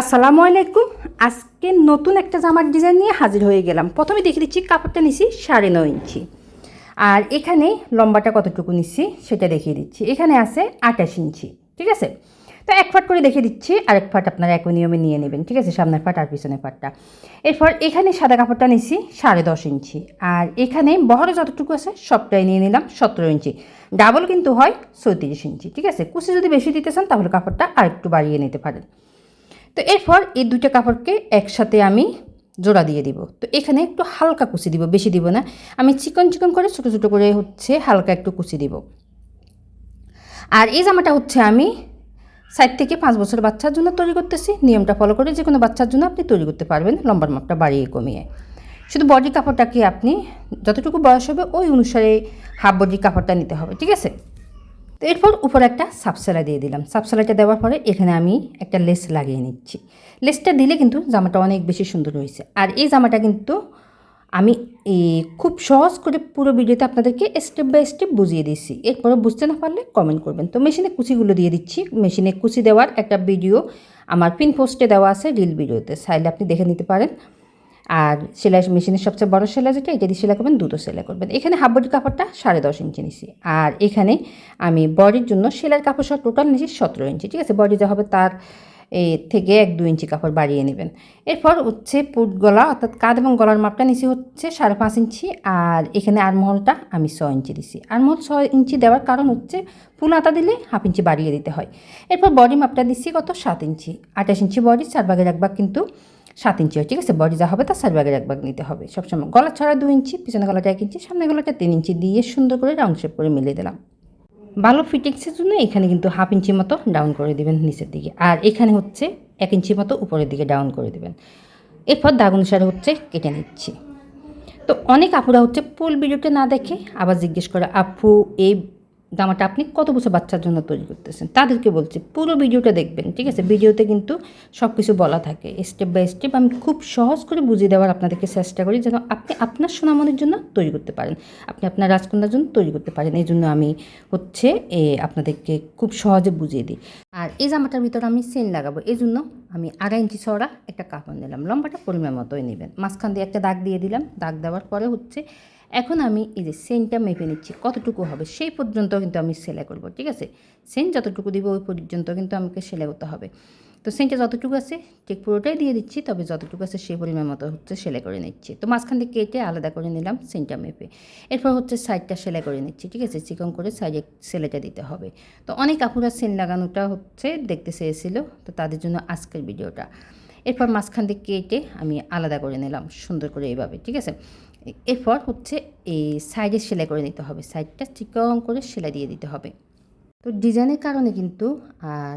আসসালামু আলাইকুম। আজকে নতুন একটা জামার ডিজাইন নিয়ে হাজির হয়ে গেলাম। প্রথমে দেখে দিচ্ছি কাপড়টা নিছি সাড়ে নয় ইঞ্চি। আর এখানে লম্বাটা কতটুকু নিচ্ছি সেটা দেখিয়ে দিচ্ছি। এখানে আছে আঠাশ ইঞ্চি, ঠিক আছে? তো এক ফাট করে দেখিয়ে দিচ্ছি, আরেক ফাট আপনারা একই নিয়মে নিয়ে নেবেন, ঠিক আছে? সামনের ফাট আর পিছনের ফাটটা। এরপর এখানে সাদা কাপড়টা নিছি সাড়ে দশ ইঞ্চি। আর এখানে বহরে যতটুকু আছে সবটাই নিয়ে নিলাম সতেরো ইঞ্চি। ডাবল কিন্তু হয় চৌত্রিশ ইঞ্চি, ঠিক আছে? কুচি যদি বেশি দিতে চান তাহলে কাপড়টা আরেকটু বাড়িয়ে নিতে পারেন। তো এরপর এই দুইটা কাপড়কে একসাথে আমি জোড়া দিয়ে দিব। তো এখানে একটু হালকা কুচি দিব, বেশি দিব না। আমি চিকন চিকন করে, ছোটো ছোটো করে হচ্ছে হালকা একটু কুচি দিব। আর এই জামাটা হচ্ছে আমি সাইড থেকে পাঁচ বছর বাচ্চার জন্য তৈরি করতেছি। নিয়মটা ফলো করে যে কোনো বাচ্চার জন্য আপনি তৈরি করতে পারবেন, লম্বার মাপটা বাড়িয়ে কমিয়ে। শুধু বডি কাপড়টাকে আপনি যতটুকু বয়স হবে, ওই অনুসারে হাফ বডি কাপড়টা নিতে হবে, ঠিক আছে? তো এরপর উপরে একটা সাবসেলাই দিয়ে দিলাম। সাবসেলাইটা দেওয়ার পরে এখানে আমি একটা লেস লাগিয়ে নিচ্ছি। লেসটা দিলে কিন্তু জামাটা অনেক বেশি সুন্দর হয়েছে। আর এই জামাটা কিন্তু আমি খুব সহজ করে পুরো ভিডিওতে আপনাদেরকে স্টেপ বাই স্টেপ বুঝিয়ে দিচ্ছি এরপরে বুঝতে না পারলে কমেন্ট করবেন। তো মেশিনে কুচিগুলো দিয়ে দিচ্ছি। মেশিনে কুচি দেওয়ার একটা ভিডিও আমার পিন পোস্টে দেওয়া আছে রিল ভিডিওতে চাইলে আপনি দেখে নিতে পারেন। আর সেলাই মেশিনের সবচেয়ে বড় সেলাই যেটা, এটা দিয়ে সেলাই করবেন, দুটো সেলাই করবেন। এখানে হাফ বডির কাপড়টা সাড়ে দশ ইঞ্চি নিছি। আর এখানে আমি বডির জন্য সেলাইয়ের কাপড় সব টোটাল নিছি সতেরো ইঞ্চি, ঠিক আছে? বডি যা হবে তার এ থেকে এক দু ইঞ্চি কাপড় বাড়িয়ে নেবেন। এরপর হচ্ছে পুট গলা, অর্থাৎ কাঁধ এবং গলার মাপটা নিচে হচ্ছে সাড়ে পাঁচ ইঞ্চি। আর এখানে আরমহলটা আমি ছয় ইঞ্চি দিছি। আরমহল ছয় ইঞ্চি দেওয়ার কারণ হচ্ছে ফুল আতা দিলে হাফ ইঞ্চি বাড়িয়ে দিতে হয়। এরপর বডি মাপটা দিচ্ছি কত? সাত ইঞ্চি। আঠাশ ইঞ্চি বডি চার ভাগ কিন্তু সাত ইঞ্চি ঠিক আছে? বডি যা হবে তার চার ভাগের এক ভাগ নিতে হবে। সবসময় গলা ছড়া দু ইঞ্চি, পিছনে গলাটা এক ইঞ্চি, সামনে গলাটা তিন ইঞ্চি দিয়ে সুন্দর করে রাউন্ড শেপ করে মিলিয়ে দিলাম। ভালো ফিটিংসের জন্য এখানে কিন্তু হাফ ইঞ্চি মতো ডাউন করে দিবেন নিচের দিকে। আর এখানে হচ্ছে এক ইঞ্চি মতো উপরের দিকে ডাউন করে দিবেন। এরপর দাগ অনুসারে হচ্ছে কেটে নিচ্ছি। তো অনেক আপুরা হচ্ছে ফুল ভিডিওটা না দেখে আবার জিজ্ঞেস করে, আপু, এই জামাটা আপনি কত বছর বাচ্চার জন্য তৈরি করতেছেন? তাদেরকে বলছি, পুরো ভিডিওটা দেখবেন, ঠিক আছে? ভিডিওতে কিন্তু সব কিছু বলা থাকে। স্টেপ বাই স্টেপ আমি খুব সহজ করে বুঝিয়ে দেওয়ার আপনাদেরকে চেষ্টা করি যেন আপনি আপনার সোনামনের জন্য তৈরি করতে পারেন। আপনি আপনার রাজকন্যার জন্য তৈরি করতে পারেন। এই জন্য আমি হচ্ছে এ আপনাদেরকে খুব সহজে বুঝিয়ে দিই। আর এই জামাটার ভিতরে আমি সেন লাগাবো। এই জন্য আমি আড়াই ইঞ্চি চড়া একটা কাপড় নিলাম। লম্বাটা পরিমাণ মতোই নেবেন। মাঝখান দিয়ে একটা দাগ দিয়ে দিলাম। দাগ দেওয়ার পরে হচ্ছে এখন আমি এই যে সেন্টটা মেপে নিচ্ছি, কতটুকু হবে সেই পর্যন্ত কিন্তু আমি সেলাই করব, ঠিক আছে? সেন্ট যতটুকু দিব ওই পর্যন্ত কিন্তু আমাকে সেলাই করতে হবে। তো সেন্টটা যতটুকু আছে ঠিক পুরোটাই দিয়ে দিচ্ছি, তবে যতটুকু আছে সেই পরিমাণ মতো হচ্ছে সেলাই করে নিচ্ছি। তো মাঝখান থেকে কেটে আলাদা করে নিলাম সেন্টটা মেপে। এরপর হচ্ছে সাইডটা সেলাই করে নিচ্ছি, ঠিক আছে? চিকন করে সাইডে সেলাইটা দিতে হবে। তো অনেক আপুরা সেন লাগানোটা হচ্ছে দেখতে চেয়েছিল, তো তাদের জন্য আজকের ভিডিওটা। এরপর মাঝখান থেকে কেটে আমি আলাদা করে নিলাম, সুন্দর করে এইভাবে, ঠিক আছে? এরপর হচ্ছে এই সাইডে সেলাই করে নিতে হবে। সাইডটা চিকন করে সেলাই দিয়ে দিতে হবে। তো ডিজাইনের কারণে কিন্তু আর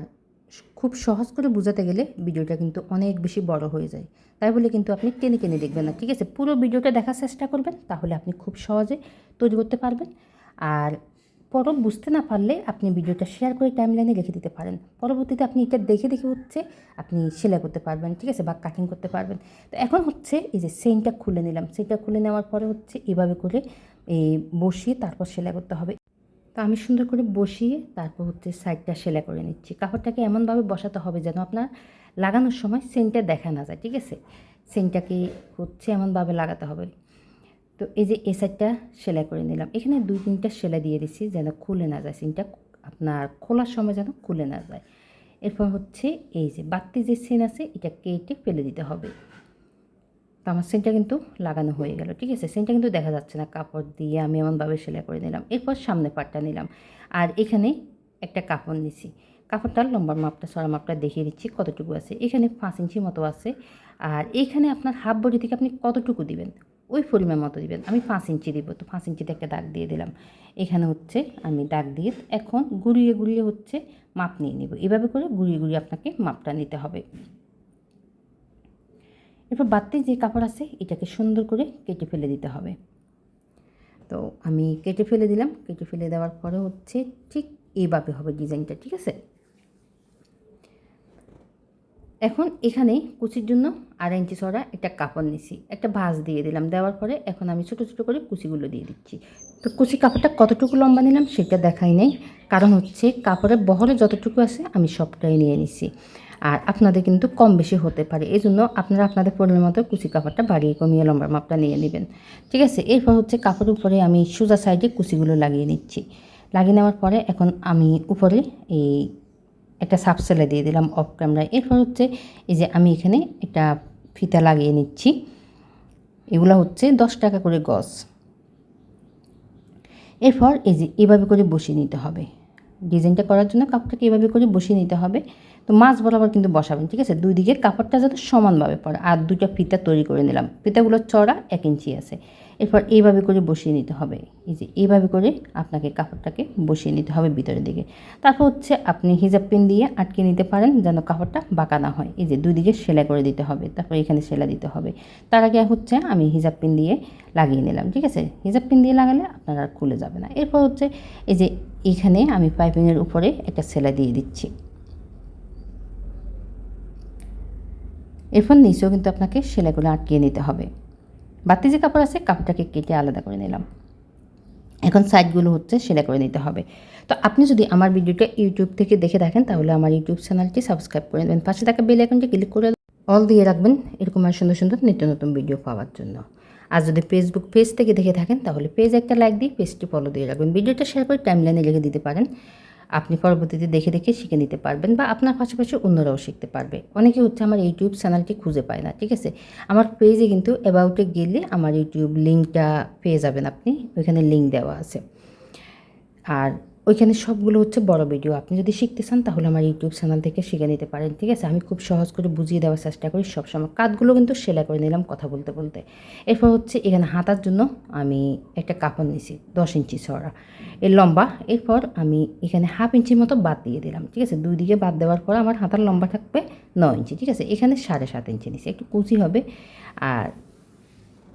খুব সহজ করে বোঝাতে গেলে ভিডিওটা কিন্তু অনেক বেশি বড় হয়ে যায়। তাই বলে কিন্তু আপনি টেনে টেনে দেখবেন না। ঠিক আছে? পুরো ভিডিওটা দেখার চেষ্টা করবেন, তাহলে আপনি খুব সহজে তৈরি করতে পারবেন। আর পর বুঝতে না পারলে আপনি ভিডিওটা শেয়ার করে টাইমলাইনে লিখে দিতে পারেন। পরবর্তীতে আপনি এটা দেখে দেখে হচ্ছে আপনি সেলাই করতে পারবেন, ঠিক আছে? বা কাটিং করতে পারবেন। তো এখন হচ্ছে এই যে সেন্টটা খুলে নিলাম। সেন্টটা খুলে নেওয়ার পরে হচ্ছে এভাবে করে এই বসিয়ে তারপর সেলাই করতে হবে। তো আমি সুন্দর করে বসিয়ে তারপর হচ্ছে সাইডটা সেলাই করে নিচ্ছি। কাপড়টাকে এমনভাবে বসাতে হবে যেন আপনার লাগানোর সময় সেন্টটা দেখা না যায়, ঠিক আছে? সেন্টটাকে হচ্ছে এমনভাবে লাগাতে হবে। তো এই যে এ সাইডটা সেলাই করে নিলাম। এখানে দুই, তিনটা সেলাই দিয়ে দিচ্ছি যেন খুলে না যায় সিনটা আপনার খোলার সময় যেন খুলে না যায়। এরপর হচ্ছে এই যে বাড়তি যে সিন আছে, এটা কেটে ফেলে দিতে হবে। তো আমার সেন্টটা কিন্তু লাগানো হয়ে গেল, ঠিক আছে? সেন্টটা কিন্তু দেখা যাচ্ছে না, কাপড় দিয়ে আমি এমনভাবে সেলাই করে নিলাম। এরপর সামনে পাটটা নিলাম। আর এখানে একটা কাপড় নিছি। কাপড়টার লম্বার মাপটা, সরা মাপটা দেখিয়ে দিচ্ছি কতটুকু আছে। এখানে পাঁচ ইঞ্চি মতো আছে। আর এখানে আপনার হাফ বডি থেকে আপনি কতটুকু দিবেন? ওই পরিমাণ মতো দিবেন। আমি পাঁচ ইঞ্চি দিব, তো পাঁচ ইঞ্চিতে একটা দাগ দিয়ে দিলাম। এখানে হচ্ছে আমি দাগ দিয়ে এখন গুড়িয়ে গুড়িয়ে হচ্ছে মাপ নিয়ে নেব। এভাবে করে গুড়িয়ে গুড়িয়ে আপনাকে মাপটা নিতে হবে। এরপর বাড়তি যে কাপড় আছে, এটাকে সুন্দর করে কেটে ফেলে দিতে হবে। তো আমি কেটে ফেলে দিলাম। কেটে ফেলে দেওয়ার পরে হচ্ছে ঠিক এইভাবে হবে ডিজাইনটা, ঠিক আছে? এখন এখানে কুচির জন্য আড়াই ইঞ্চি ছড়া একটা কাপড় নিছি। একটা ভাঁজ দিয়ে দিলাম, দেওয়ার পরে এখন আমি ছোটো ছোটো করে কুচিগুলো দিয়ে দিচ্ছি। তো কুচি কাপড়টা কতটুকু লম্বা নিলাম সেটা দেখাই নেই, কারণ হচ্ছে কাপড়ের বহরে যতটুকু আছে আমি সবটাই নিয়ে নিছি। আর আপনাদের কিন্তু কম বেশি হতে পারে এই জন্য আপনারা আপনাদের পরিমাণ মতো কুচি কাপড়টা বাড়িয়ে কমিয়ে লম্বার মাপটা নিয়ে নেবেন। ঠিক আছে, এরপর হচ্ছে কাপড়ের উপরে আমি সোজা সাইডে কুচিগুলো লাগিয়ে নিচ্ছি। লাগিয়ে নেওয়ার পরে এখন আমি উপরে এই একটা সাবসেলে দিয়ে দিলাম অফ ক্যামেরায় এরপর হচ্ছে এই যে আমি এখানে একটা ফিতা লাগিয়ে নিচ্ছি। এগুলো হচ্ছে দশ টাকা করে গজ। এরপর এই যে এভাবে করে বসিয়ে নিতে হবে। ডিজাইনটা করার জন্য কাপটাকে এভাবে করে বসিয়ে নিতে হবে। তো মাছ বরাবর কিন্তু বসাবেন, ঠিক আছে? দুই দিকে কাপড়টা যাতে সমানভাবে পড়ে। আর দুটো ফিতা তৈরি করে নিলাম। ফিতাগুলো চড়া এক ইঞ্চি আছে। এরপর এইভাবে করে বসিয়ে নিতে হবে। এই যে এইভাবে করে আপনাকে কাপড়টাকে বসিয়ে নিতে হবে ভিতরের দিকে। তারপর হচ্ছে আপনি হিজাব পিন দিয়ে আটকে নিতে পারেন যেন কাপড়টা বাঁকা না হয়। এই যে দুই দিকে সেলাই করে দিতে হবে। তারপর এখানে সেলাই দিতে হবে। তার আগে হচ্ছে আমি হিজাব পিন দিয়ে লাগিয়ে নিলাম, ঠিক আছে? হিজাব পিন দিয়ে লাগালে আপনার আর খুলে যাবে না। এরপর হচ্ছে এই যে এখানে আমি পাইপিংয়ের উপরে একটা সেলাই দিয়ে দিচ্ছি। এরপর নিচেও কিন্তু আপনাকে সেলাইগুলো আটকিয়ে নিতে হবে। বাতি যে কাপড় আছে, কাপড়টাকে কেটে আলাদা করে নিলাম। এখন সাইডগুলো হচ্ছে সেলাই করে নিতে হবে। তো আপনি যদি আমার ভিডিওটা ইউটিউব থেকে দেখে থাকেন, তাহলে আমার ইউটিউব চ্যানেলটি সাবস্ক্রাইব করে নেবেন। পাশে থাকা বেল আইকনটি ক্লিক করে অল দিয়ে রাখবেন। এরকম আর সুন্দর সুন্দর নিত্য নতুন ভিডিও পাওয়ার জন্য। আর যদি ফেসবুক পেজ থেকে দেখে থাকেন, তাহলে পেজ একটা লাইক দিয়ে পেজটি ফলো দিয়ে রাখবেন। ভিডিওটা শেয়ার করে টাইমলাইনে লিখে দিতে পারেন। আপনি পরবর্তীতে দেখে দেখে শিখে নিতে পারবেন বা আপনার পাশাপাশি অন্যরাও শিখতে পারবে। অনেকে হচ্ছে আমার ইউটিউব চ্যানেলটি খুঁজে পায় না, ঠিক আছে? আমার পেজে কিন্তু অ্যাবাউটে গেলে আমার ইউটিউব লিঙ্কটা পেয়ে যাবেন আপনি। ওইখানে লিঙ্ক দেওয়া আছে। আর ওইখানে সবগুলো হচ্ছে বড় ভিডিও আপনি যদি শিখতে চান, তাহলে আমার ইউটিউব চ্যানেল থেকে শিখে নিতে পারেন, ঠিক আছে? আমি খুব সহজ করে বুঝিয়ে দেওয়ার চেষ্টা করি সবসময়। কাজগুলো কিন্তু সেলাই করে নিলাম কথা বলতে বলতে। এরপর হচ্ছে এখানে হাতার জন্য আমি একটা কাপড় নিয়েছি, দশ ইঞ্চি ছড়া। এর লম্বা, এরপর আমি এখানে হাফ ইঞ্চির মতো বাদ দিয়ে দিলাম, ঠিক আছে? দুই দিকে বাদ দেওয়ার পর আমার হাতার লম্বা থাকবে নয় ইঞ্চি, ঠিক আছে? এখানে সাড়ে সাত ইঞ্চি নিছি একটু কুচি হবে। আর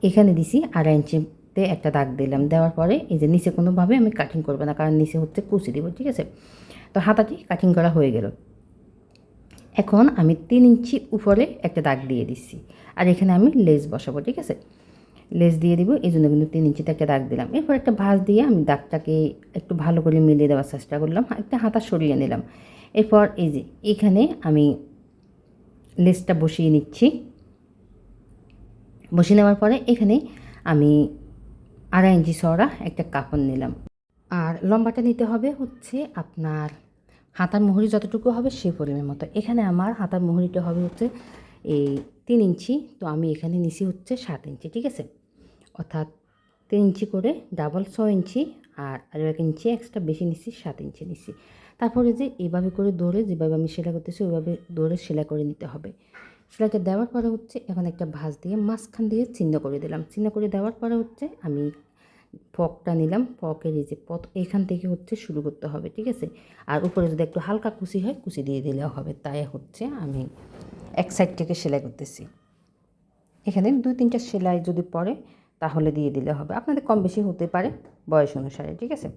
এখানে দিছি আড়াই ইঞ্চিতে একটা দাগ দিলাম। দেওয়ার পরে এই যে নিচে কোনোভাবে আমি কাটিং করব না, কারণ নিচে হচ্ছে কুচি দিব, ঠিক আছে? তো হাতাটি কাটিং করা হয়ে গেল। এখন আমি তিন ইঞ্চি উপরে একটা দাগ দিয়ে দিচ্ছি। আর এখানে আমি লেস বসাবো, ঠিক আছে? লেস দিয়ে দিব, এই জন্য কিন্তু তিন ইঞ্চিতে একটা দাগ দিলাম। এরপর একটা ভাঁজ দিয়ে আমি দাগটাকে একটু ভালো করে মিলিয়ে দেওয়ার চেষ্টা করলাম একটা হাতা সরিয়ে নিলাম। এরপর এই যে এখানে আমি লেসটা বসিয়ে নিচ্ছি। বসিয়ে নেওয়ার পরে এখানে আমি আড়াই ইঞ্চি সরা একটা কাপড় নিলাম। আর লম্বাটা নিতে হবে হচ্ছে আপনার হাতার মুহুরি যতটুকু হবে সেই পরিমাণ মতো। এখানে আমার হাতার মুহুরিটা হবে হচ্ছে এই তিন ইঞ্চি, তো আমি এখানে নিছি হচ্ছে সাত ইঞ্চি, ঠিক আছে? অর্থাৎ তিন ইঞ্চি করে ডাবল ছ ইঞ্চি আর আরও এক ইঞ্চি এক্সট্রা বেশি নিছি, সাত ইঞ্চি নিছি। তারপরে যে এইভাবে করে দৌড়ে যেভাবে আমি সেলাই করতেছি, ওইভাবে দৌড়ে সেলাই করে নিতে হবে। সেলাইটা দেওয়ার পরে হচ্ছে এখন একটা ভাঁজ দিয়ে মাঝখান দিয়ে চিহ্ন করে দিলাম। চিহ্ন করে দেওয়ার পরে হচ্ছে আমি ফকটা নিলাম। ফকের এই যে পথ এখান থেকে হচ্ছে শুরু করতে হবে, ঠিক আছে? আর উপরে যদি একটু হালকা কুচি হয়, কুচি দিয়ে দিলেও হবে। তাই হচ্ছে আমি এক সাইড থেকে সেলাই করতেছি। এখানে দুই তিনটা সেলাই যদি পড়ে, তাহলে দিয়ে দিলে হবে। আপনাদের কম বেশি হতে পারে বয়স অনুসারে, ঠিক আছে?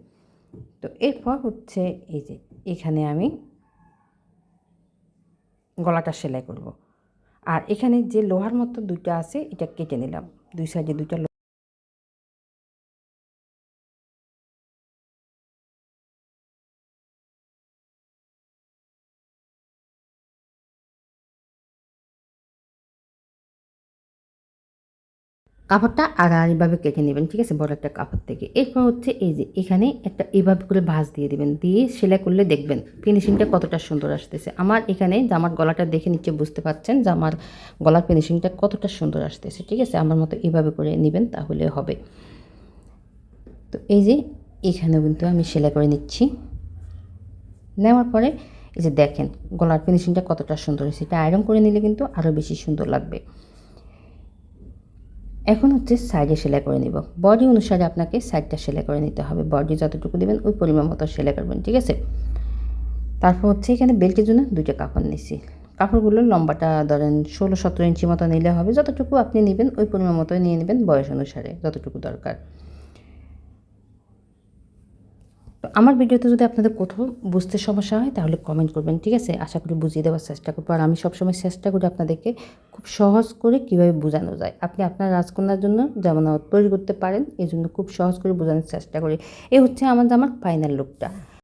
তো এরপর হচ্ছে এই যে এখানে আমি গলাটা সেলাই করব। আর এখানে যে লোহার মতো দুইটা আছে এটা কেটে নিলাম। দুই সাইডে দুইটা কাপড়টা আড়াআড়িভাবে কেটে নেবেন, ঠিক আছে? বড় একটা কাপড় থেকে। এরপর হচ্ছে এই যে, এখানে একটা এভাবে করে ভাঁজ দিয়ে দিবেন। দিয়ে সেলাই করলে দেখবেন ফিনিশিংটা কতটা সুন্দর আসতেছে। আমার এখানে জামার গলাটা দেখে নিচ্ছে বুঝতে পারছেন যে আমার গলার ফিনিশিংটা কতটা সুন্দর আসতেছে, ঠিক আছে? আমার মতো এভাবে করে নেবেন তাহলে হবে। তো এই যে, এখানেও কিন্তু আমি সেলাই করে নিচ্ছি। নেওয়ার পরে এই যে দেখেন, গলার ফিনিশিংটা কতটা সুন্দর হয়েছে। এটা আয়রন করে নিলে কিন্তু আরও বেশি সুন্দর লাগবে। এখন হচ্ছে সাইডে সেলাই করে নিব। বডি অনুসারে আপনাকে সাইডটা সেলাই করে নিতে হবে। বডি যতটুকু দেবেন, ওই পরিমাণ মতো সেলাই করবেন, ঠিক আছে? তারপর হচ্ছে এখানে বেল্টের জন্য দুইটা কাপড় নিছি। কাপড়গুলোর লম্বাটা ধরেন ষোলো সতেরো ইঞ্চি মতো নিলে হবে। যতটুকু আপনি নেবেন, ওই পরিমাণ মতোই নিয়ে নেবেন বয়স অনুসারে, যতটুকু দরকার তো আমার ভিডিওতে যদি আপনাদের কোথাও বুঝতে সমস্যা হয়, তাহলে কমেন্ট করবেন, ঠিক আছে? আশা করি বুঝিয়ে দেওয়ার চেষ্টা করব। আর আমি সবসময় চেষ্টা করি আপনাদেরকে খুব সহজ করে কীভাবে বোঝানো যায়। আপনি আপনার রাজকন্যার জন্য যেমন তৈরি করতে পারেন এই জন্য খুব সহজ করে বোঝানোর চেষ্টা করি। এ হচ্ছে আমাদের, আমার ফাইনাল লুকটা